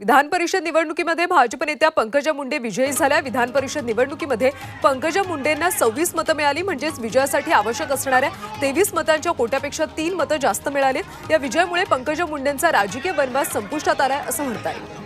विधान परिषद निवडणुकीमध्ये भाजप नेत्या पंकजा मुंडे विजयी झाल्या. विधान परिषद निवडणुकीमध्ये पंकजा मुंडेंना सव्वीस मतं मिळाली म्हणजेच विजयासाठी आवश्यक असणाऱ्या तेवीस मतांच्या कोट्यापेक्षा तीन मतं जास्त मिळाली या विजयामुळे पंकजा मुंडेंचा राजकीय वनवास संपुष्टात आलाय असं म्हणता येईल.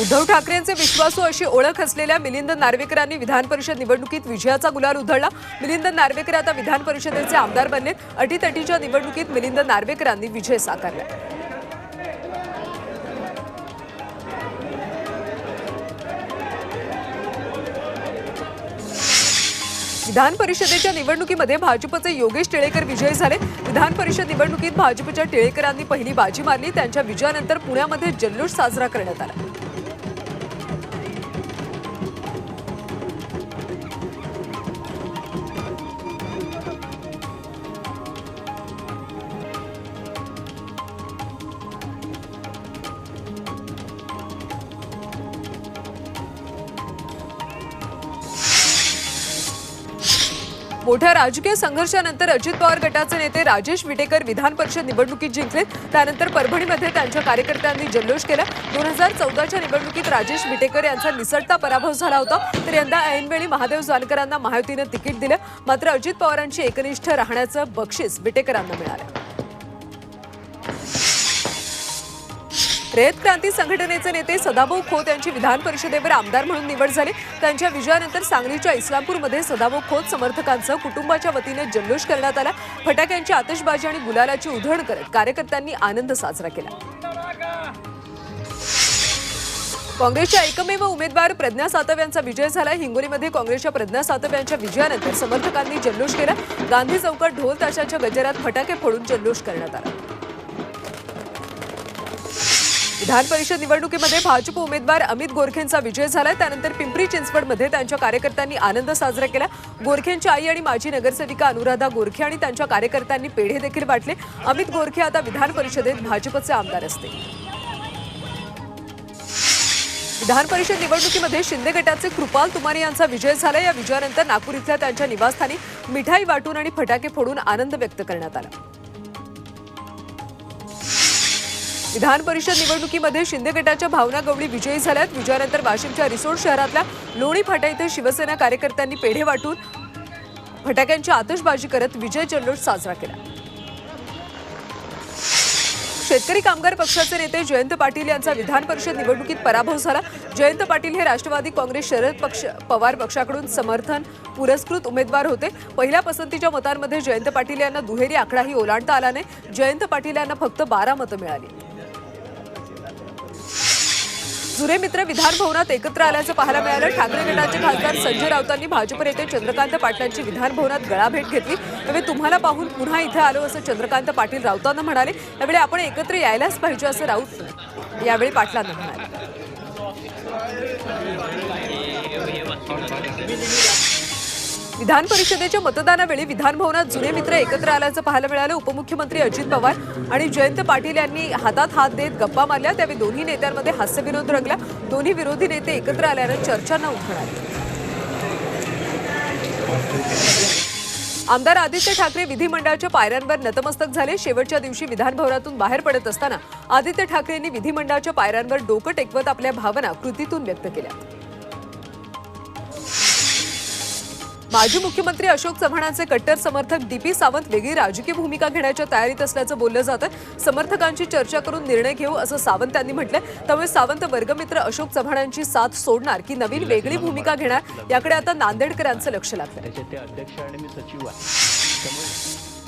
उद्धव ठाकरेंचे विश्वासू अशी ओळख असलेल्या मिलिंद नार्वेकरांनी विधान परिषद निवडणुकीत विजयाचा गुलाल उधळला. मिलिंद नार्वेकर आता विधान परिषदेचे आमदार बनलेत अटीतटीच्या निवडणुकीत मिलिंद नार्वेकरांनी विजय साकारला. विधान परिषदेच्या निवडणुकीमध्ये भाजपचे योगेश टिळेकर विजयी झाले. विधान परिषद निवडणुकीत भाजपच्या टिळेकरांनी पहिली बाजी मारली. त्यांच्या विजयानंतर पुण्यामध्ये जल्लोष साजरा करण्यात आला. मोठ्या राजकीय संघर्षानंतर अजित पवार गटाचे नेते राजेश विटेकर विधान परिषद निवडणुकीत जिंकले. त्यानंतर परभणीमध्ये त्यांच्या कार्यकर्त्यांनी जल्लोष केला. दोन हजार चौदाच्या निवडणुकीत राजेश विटेकर यांचा निसटता पराभव झाला होता. तर यंदा ऐनवेळी महादेव जानकरांना महायुतीनं तिकीट दिलं. मात्र अजित पवारांची एकनिष्ठ राहण्याचं बक्षीस विटेकरांना मिळालं. रयत क्रांती संघटनेचे नेते सदाभाऊ खोत यांची विधान परिषदेवर आमदार म्हणून निवड झाली. त्यांच्या विजयानंतर सांगलीच्या इस्लामपूरमध्ये सदाभाऊ खोत समर्थकांचं कुटुंबाच्या वतीने जल्लोष करण्यात आला. फटाक्यांची आतषबाजी आणि गुलालाची उधळण करत कार्यकर्त्यांनी आनंद साजरा केला. काँग्रेसच्या एकमेव उमेदवार प्रज्ञा सातव यांचा विजय झाला. हिंगोलीमध्ये काँग्रेसच्या प्रज्ञा सातव यांच्या विजयानंतर समर्थकांनी जल्लोष केला. गांधी चौकात ढोल ताशाच्या गजरात फटाके फोडून जल्लोष करण्यात आला. विधान परिषद निवडणुकीमध्ये भाजप उमेदवार अमित गोरखेंचा विजय झालाय. त्यानंतर पिंपरी चिंचवडमध्ये त्यांच्या कार्यकर्त्यांनी आनंद साजरा केला. गोरखेंची आई आणि माजी नगरसेविका अनुराधा गोरखे आणि त्यांच्या कार्यकर्त्यांनी पेढे देखील वाटले. अमित गोरखे आता विधान परिषदेत भाजपचे आमदार असतील. विधान परिषद निवडणुकीमध्ये शिंदे गटाचे कृपाल तुमाने यांचा विजय झाला या विजयानंतर नागपूर इथल्या त्यांच्या निवासस्थानी मिठाई वाटून आणि फटाके फोडून आनंद व्यक्त करण्यात आला. विधान परिषद निवडणुकीमध्ये शिंदे गटाच्या भावना गवळी विजयी झाल्यात. विजयानंतर वाशिमच्या रिसोड शहरातल्या लोणी फाटा इथे शिवसेना कार्यकर्त्यांनी पेढे वाटून फटाक्यांची आतषबाजी करत विजय जल्लोष साजरा केला. शेतकरी कामगार पक्षाचे नेते जयंत पाटील यांचा विधान परिषद निवडणुकीत पराभव झाला. जयंत पाटील हे राष्ट्रवादी काँग्रेस शरद पक्ष पवार पक्षाकडून समर्थन पुरस्कृत उमेदवार होते. पहिल्या पसंतीच्या मतांमध्ये जयंत पाटील यांना दुहेरी आकडाही ओलांडता आला नाही. जयंत पाटील यांना फक्त बारा मतं मिळाली. जुने मित्र विधान भवनात एकत्र आल्याचं पाहायला मिळालं. ठाकरे गटाचे खासदार संजय राऊतांनी भाजप नेते चंद्रकांत पाटलांची विधान भवनात गळाभेट घेतली. त्यावेळी तुम्हाला पाहून पुन्हा इथे आलो असं चंद्रकांत पाटील राऊतांना म्हणाले. त्यावेळी आपण एकत्र यायलाच पाहिजे असं राऊत यावेळी पाटलांना म्हणाले. विधान परिषदेच्या मतदानावेळी विधानभवनात जुने मित्र एकत्र आल्याचं पाहायला मिळालं. उपमुख्यमंत्री अजित पवार आणि जयंत पाटील यांनी हातात हात देत गप्पा मारल्या. त्यावेळी दोन्ही नेत्यांमध्ये हास्यविरोध रंगला. दोन्ही विरोधी नेते एकत्र आल्यानं चर्चांना उठणार आमदार आदित्य ठाकरे विधिमंडळाच्या पायऱ्यांवर नतमस्तक झाले. शेवटच्या दिवशी विधानभवनातून बाहेर पडत असताना आदित्य ठाकरेंनी विधिमंडळाच्या पायऱ्यांवर डोकं टेकवत आपल्या भावना कृतीतून व्यक्त केल्या. माजी मुख्यमंत्री अशोक चव्हाणांचे कट्टर समर्थक डीपी सावंत वेगळी राजकीय भूमिका घेण्याच्या तयारीत असल्याचं बोललं जातं समर्थकांची चर्चा करून निर्णय घेऊ असं सावंत यांनी म्हटलंय. त्यामुळे सावंत वर्गमित्र अशोक चव्हाणांची साथ सोडणार की नवीन वेगळी भूमिका घेणार? याकडे आता नांदेडकरांचं लक्ष लागलं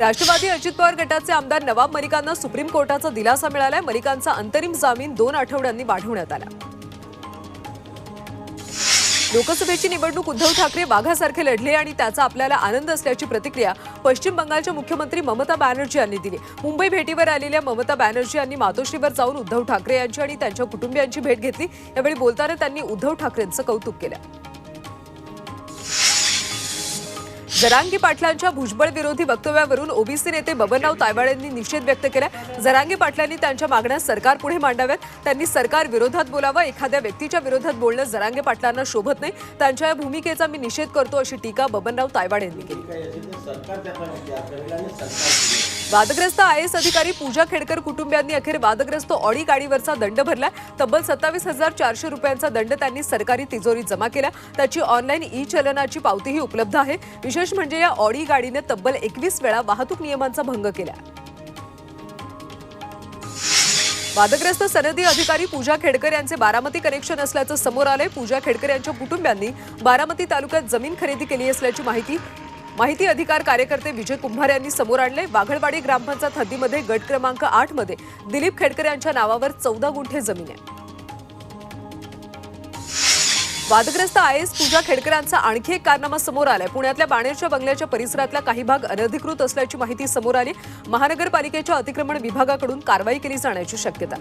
राष्ट्रवादी अजित पवार गटाचे आमदार नवाब मलिकांना सुप्रीम कोर्टाचा दिलासा मिळालाय. मलिकांचा अंतरिम जामीन दोन आठवड्यांनी वाढवण्यात आला. लोकसभेची निवडणूक उद्धव ठाकरे वाघासारखे लढले आणि त्याचा आपल्याला आनंद असल्याची प्रतिक्रिया पश्चिम बंगालच्या मुख्यमंत्री ममता बॅनर्जी यांनी दिली. मुंबई भेटीवर आलेल्या ममता बॅनर्जी यांनी मातोश्रीवर जाऊन उद्धव ठाकरे यांची आणि त्यांच्या कुटुंबियांची भेट घेतली. यावेळी बोलताना त्यांनी उद्धव ठाकरेंचं कौतुक केलं. जरांगी पाटलांच्या भुजबळ विरोधी वक्तव्यावरून ओबीसी नेते बबनराव तायवाड यांनी निषेध व्यक्त केला जरांगी पाटलांनी त्यांच्या मागण्या सरकारपुढे मांडाव्यात. त्यांनी सरकार विरोधात बोलावं एखाद्या व्यक्तीच्या विरोधात बोलणं जरांगे पाटलांना शोभत नाही. त्यांच्या या भूमिकेचा मी निषेध करतो अशी टीका बबनराव तायवाड यांनी केली. वादग्रस्त आय एस अधिकारी पूजा खेडकर कुटुंबियांनी अखेर वादग्रस्त ऑडी गाडीवरचा दंड भरला तब्बल सत्तावीस हजार चारशे रुपयांचा दंड त्यांनी सरकारी तिजोरीत जमा केला. त्याची ऑनलाईन ई चलनाची पावतीही उपलब्ध आहे. विशेष म्हणजे या ऑडी गाडीने तब्बल एकवीस वेळा वाहतूक नियमांचा भंग केला वादग्रस्त सनदी अधिकारी पूजा खेडकर यांचे बारामती कनेक्शन असल्याचं समोर आलंय. पूजा खेडकर यांच्या कुटुंबियांनी बारामती तालुक्यात जमीन खरेदी केली असल्याची माहिती माहिती अधिकार कार्यकर्ते विजय कुंभार यांनी समोर आणले. वाघळवाडी ग्रामपंचायत हद्दीमध्ये गट क्रमांक आठमध्ये दिलीप खेडकर यांच्या नावावर चौदा गुंठे जमीन आहे. वादग्रस्त आयएस पूजा खेडकरांचा आणखी एक कारनामा समोर आलाय. पुण्यातल्या बाणेरच्या बंगल्याच्या परिसरातला काही भाग अनधिकृत असल्याची माहिती समोर आली. महानगरपालिकेच्या अतिक्रमण विभागाकडून कारवाई केली जाण्याची शक्यता.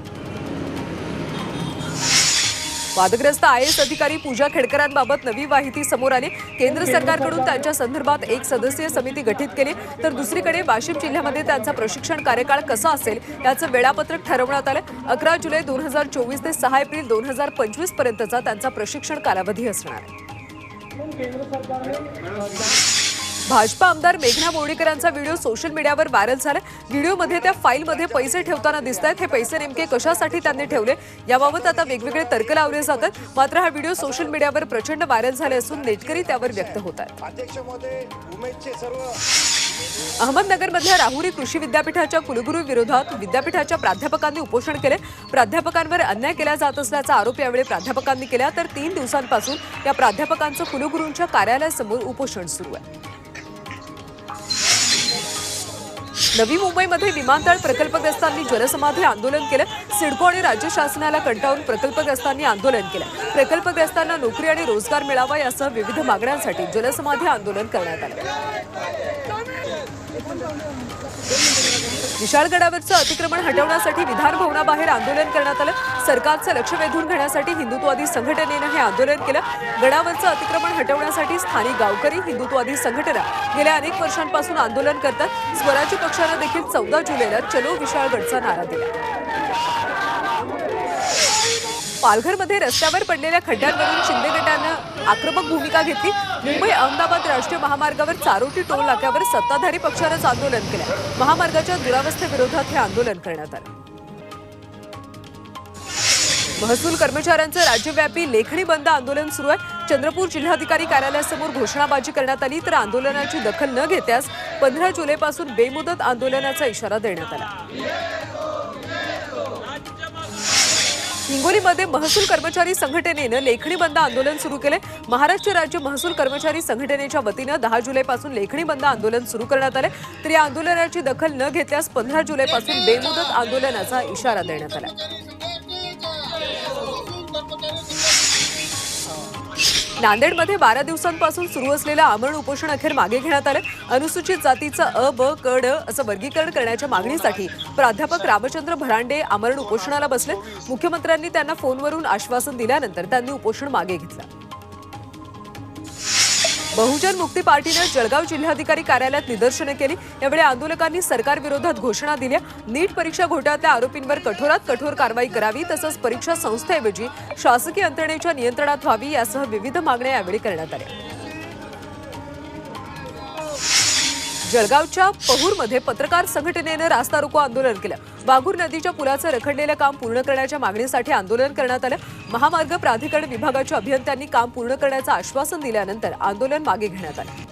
वादग्रस्त आय एस अधिकारी पूजा खेडकरांबाबत नवी माहिती समोर आली. केंद्र सरकारकडून त्यांच्या संदर्भात एक सदस्यीय समिती गठीत केली. तर दुसरीकडे वाशिम जिल्ह्यामध्ये त्यांचा प्रशिक्षण कार्यकाळ कसा असेल याचं वेळापत्रक ठरवण्यात आलं. अकरा जुलै दोन हजार चोवीस ते सहा एप्रिल दोन हजार पंचवीस पर्यंतचा त्यांचा प्रशिक्षण कालावधी असणार आहे. भाजपा आमदार मेघना बोर्डीकरांचा व्हिडिओ सोशल मीडियावर व्हायरल झाला. व्हिडिओमध्ये त्या फाईलमध्ये पैसे ठेवताना दिसत आहेत हे पैसे नेमके कशासाठी त्यांनी ठेवले? याबाबत आता वेगवेगळे तर्क लावले जातात. मात्र हा व्हिडिओ सोशल मीडियावर प्रचंड व्हायरल झाले असून नेटकरी त्यावर व्यक्त होत आहेत. अहमदनगरमधल्या राहुरी कृषी विद्यापीठाच्या कुलगुरू विरोधात विद्यापीठाच्या प्राध्यापकांनी उपोषण केले. प्राध्यापकांवर अन्याय केला जात असल्याचा आरोप यावेळी प्राध्यापकांनी केला. तर तीन दिवसांपासून या प्राध्यापकांचं कुलगुरूंच्या कार्यालयासमोर उपोषण सुरू आहे. नवी मुंबईमध्ये विमानतळ प्रकल्पग्रस्तांनी जलसमाधी आंदोलन केलं. सिडको आणि राज्य शासनाला कंटाळून प्रकल्पग्रस्तांनी आंदोलन केलं. प्रकल्पग्रस्तांना नोकरी आणि रोजगार मिळावा यासह विविध मागण्यांसाठी जलसमाधी आंदोलन करण्यात आलं. विशाळगडावरचं अतिक्रमण हटवण्यासाठी विधान भवनाबाहेर आंदोलन करण्यात आलं. सरकारचं लक्ष वेधून घेण्यासाठी हिंदुत्ववादी संघटनेनं हे आंदोलन केलं. गडावरचं अतिक्रमण हटवण्यासाठी स्थानिक गावकरी हिंदुत्ववादी संघटना गेल्या अनेक वर्षांपासून आंदोलन करतात. स्वराज्य पक्षानं देखील चौदा जुलैला चलो विशाळगडचा नारा दिला. पालघरमध्ये रस्त्यावर पडलेल्या खड्ड्यांवरून शिंदे गटानं आक्रमक भूमिका घेतली. मुंबई अहमदाबाद राष्ट्रीय महामार्गावर चारोटी टोल नाक्यावर सत्ताधारी पक्षानंच आंदोलन केलं. महामार्गाच्या दुरावस्थेविरोधात हे आंदोलन करण्यात आलं. महसूल कर्मचाऱ्यांचं राज्यव्यापी लेखणी बंद आंदोलन सुरू आहे. चंद्रपूर जिल्हाधिकारी कार्यालयासमोर घोषणाबाजी करण्यात आली तर आंदोलनाची दखल न घेत्यास पंधरा जुलैपासून बेमुदत आंदोलनाचा इशारा देण्यात आला. हिंगोलीमध्ये महसूल कर्मचारी संघटनेनं लेखणी बंद आंदोलन सुरू केले महाराष्ट्र राज्य महसूल कर्मचारी संघटनेच्या वतीनं दहा जुलैपासून लेखणी बंद आंदोलन सुरू करण्यात आले तर या आंदोलनाची दखल न घेतल्यास पंधरा जुलैपासून बेमुदत आंदोलनाचा इशारा देण्यात आला नांदेडमध्ये बारा दिवसांपासून सुरू असलेलं आमरण उपोषण अखेर मागे घेण्यात आलं. अनुसूचित जातीचं अ ब क ड असं वर्गीकरण करण्याच्या मागणीसाठी प्राध्यापक रामचंद्र भरांडे आमरण उपोषणाला बसले मुख्यमंत्र्यांनी त्यांना फोनवरून आश्वासन दिल्यानंतर त्यांनी उपोषण मागे घेतलं. बहुजन मुक्ती पार्टीनं जळगाव जिल्हाधिकारी कार्यालयात निदर्शनं केली. यावेळी आंदोलकांनी सरकार विरोधात घोषणा दिल्या. नीट परीक्षा घोटाळ्यातल्या आरोपींवर कठोरात कठोर कारवाई करावी तसंच परीक्षा संस्थेऐवजी शासकीय यंत्रणेच्या नियंत्रणात व्हावी यासह विविध मागण्या यावेळी करण्यात आल्या. जळगावच्या पहूरमध्ये पत्रकार संघटनेनं रास्ता रोको आंदोलन केलं. वाघूर नदीच्या पुलाचं रखडलेलं काम पूर्ण करण्याच्या मागणीसाठी आंदोलन करण्यात आलं. महामार्ग प्राधिकरण विभागाच्या अभियंत्यांनी काम पूर्ण करण्याचं आश्वासन दिल्यानंतर आंदोलन मागे घेण्यात आलं.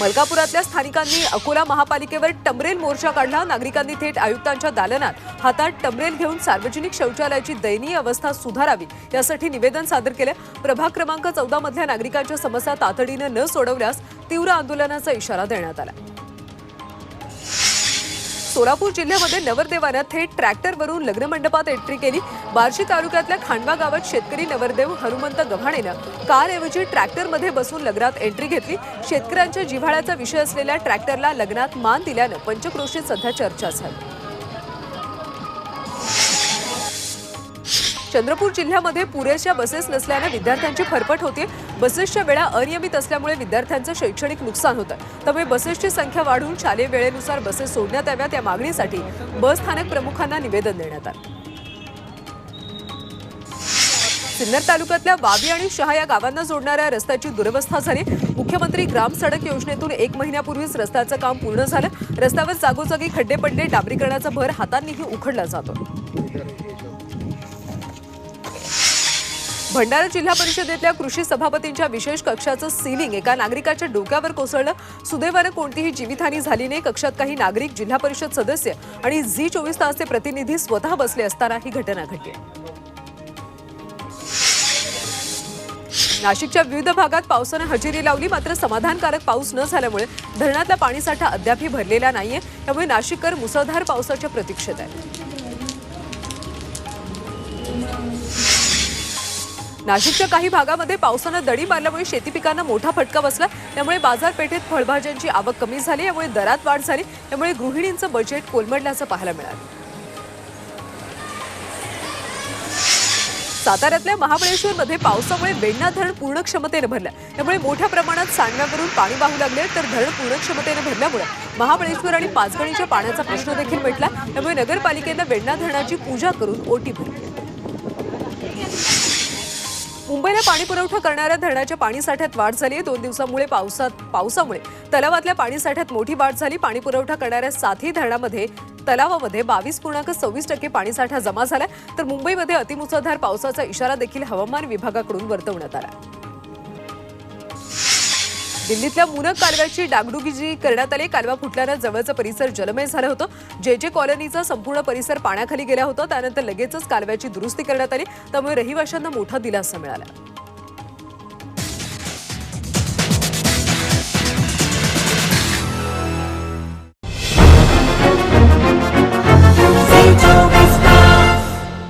मलकापुरातल्या स्थानिकांनी अकोला महापालिकेवर टमरेल मोर्चा काढला. नागरिकांनी थेट आयुक्तांच्या दालनात हातात टमरेल घेऊन सार्वजनिक शौचालयाची दयनीय अवस्था सुधारावी यासाठी निवेदन सादर केलं. प्रभाग क्रमांक चौदा मधल्या नागरिकांच्या समस्या तातडीनं न सोडवल्यास तीव्र आंदोलनाचा इशारा देण्यात आला. सोलापूर जिल्ह्यामध्ये नवरदेवानं थेट ट्रॅक्टरवरून लग्नमंडपात एंट्री केली. बार्शी तालुक्यातल्या खांडवा गावात शेतकरी नवरदेव हनुमंत गव्हाणेनं कारऐवजी ट्रॅक्टरमध्ये बसून लग्नात एंट्री घेतली. शेतकऱ्यांच्या जिव्हाळ्याचा विषय असलेल्या ट्रॅक्टरला लग्नात मान दिल्यानं पंचक्रोशीत सध्या चर्चा झाली. चंद्रपूर जिल्ह्यामध्ये पुरेशा बसेस नसल्यानं विद्यार्थ्यांची फरफट होते. बसेसच्या वेळा अनियमित असल्यामुळे विद्यार्थ्यांचं शैक्षणिक नुकसान होतं. त्यामुळे बसेसची संख्या वाढवून शालेय वेळेनुसार बसेस सोडण्यात याव्यात या मागणीसाठी बस स्थानक प्रमुखांना निवेदन देण्यात आलं. सिन्नर तालुक्यातल्या वावी आणि शहा या गावांना जोडणाऱ्या रस्त्याची दुरवस्था झाली. मुख्यमंत्री ग्राम सडक योजनेतून एक महिन्यापूर्वीच रस्त्याचं काम पूर्ण झालं. रस्त्यावर जागोजागी खड्डे पडले. डांबरीकरणाचा भर हातांनीही उखडला जातो. भंडारा जिल्हा परिषदेतल्या कृषी सभापतींच्या विशेष कक्षाचं सीलिंग एका नागरिकाच्या डोक्यावर कोसळलं. सुदैवानं कोणतीही जीवितहानी झाली नाही. कक्षात काही नागरिक जिल्हा परिषद सदस्य आणि झी चोवीस तासचे प्रतिनिधी स्वतः बसले असताना ही घटना घडली नाशिकच्या विविध भागात पावसानं हजेरी लावली. मात्र समाधानकारक पाऊस न झाल्यामुळे धरणातला पाणीसाठा अद्यापही भरलेला नाहीये. त्यामुळे नाशिककर मुसळधार पावसाच्या प्रतीक्षेत आहेत. नाशिकच्या काही भागामध्ये पावसानं दडी मारल्यामुळे शेती पिकांना मोठा फटका बसला. त्यामुळे बाजारपेठेत फळभाज्यांची आवक कमी झाली यामुळे दरात वाढ झाली. त्यामुळे गृहिणींचं बजेट कोलमडल्याचं पाहायला मिळालं. साताऱ्यातल्या महाबळेश्वरमध्ये पावसामुळे वेण्णा धरण पूर्ण क्षमतेनं भरलं. त्यामुळे मोठ्या प्रमाणात सांडव्यावरून पाणी वाहू लागले तर धरण पूर्ण क्षमतेनं भरल्यामुळे महाबळेश्वर आणि पाचगणीच्या पाण्याचा प्रश्न देखील मिटला. त्यामुळे नगरपालिकेनं वेण्णा धरणाची पूजा करून ओटी भरली. मुंबईला पाणी पुरवठा करणाऱ्या धरणाच्या पाणीसाठ्यात वाढ झाली आहे. दोन दिवसामुळे पावसात पावसामुळे तलावातल्या पाणीसाठ्यात मोठी वाढ झाली. पाणी पुरवठा करणाऱ्या साथी धरणामध्ये तलावामध्ये बावीस पूर्णांक सव्वीस टक्के पाणीसाठा जमा झाला तर मुंबईमध्ये अतिमुसळधार पावसाचा इशारा देखील हवामान विभागाकडून वर्तवण्यात आला दिल्लीतल्या मुनक कालव्याची डागडुगीजी करण्यात आली. कालवा फुटल्यानं जवळचा परिसर जलमय झाला होता. जे जे कॉलनीचा संपूर्ण परिसर पाण्याखाली गेला होता त्यानंतर लगेचच कालव्याची दुरुस्ती करण्यात आली. त्यामुळे रहिवाशांना मोठा दिलासा मिळाला.